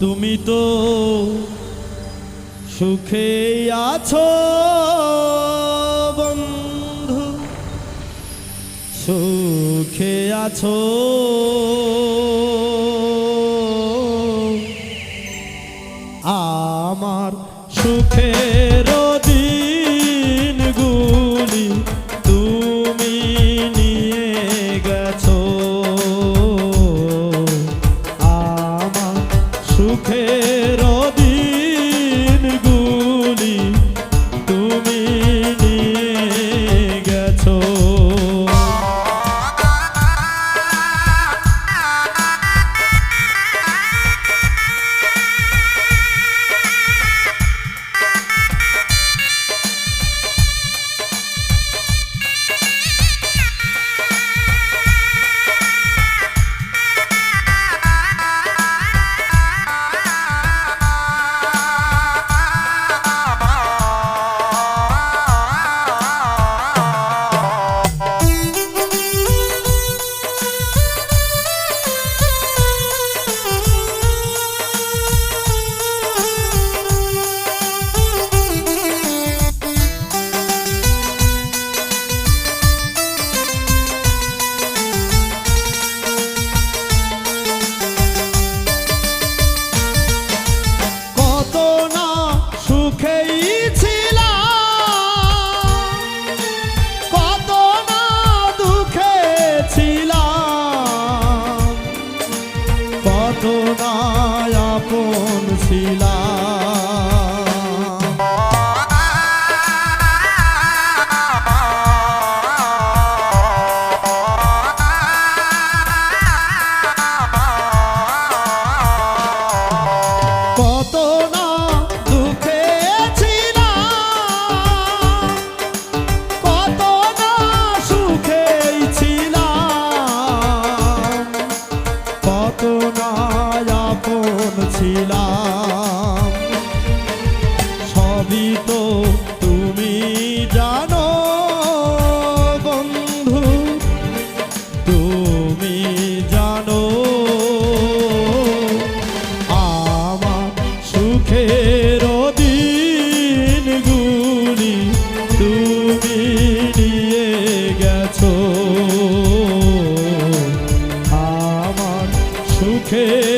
তুমি তো সুখে আছো বন্ধু। সুখে আছো। আমার সুখে বেদনায় আপন শিলা। Okay.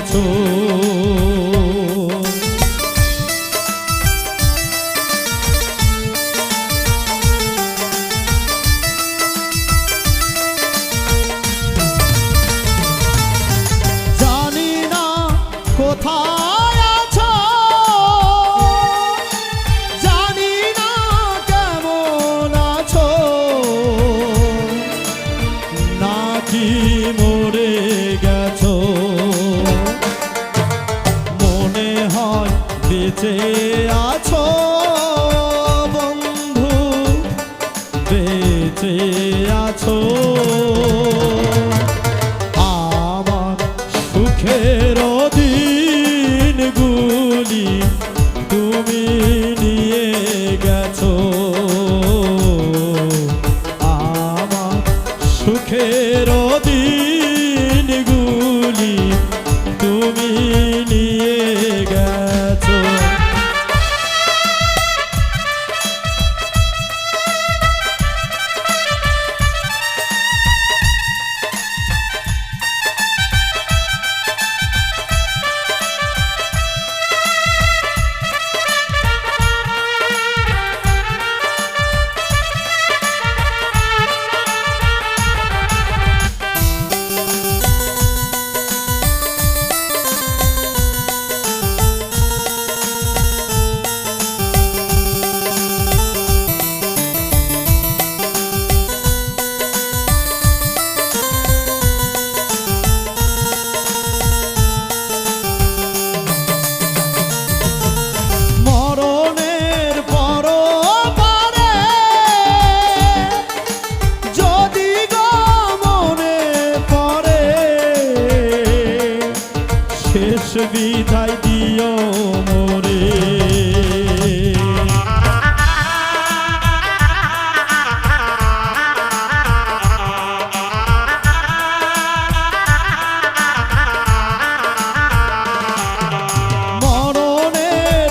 গেছো জানি না কোথায় মুখের বিদায় দিও মোরে। মরণের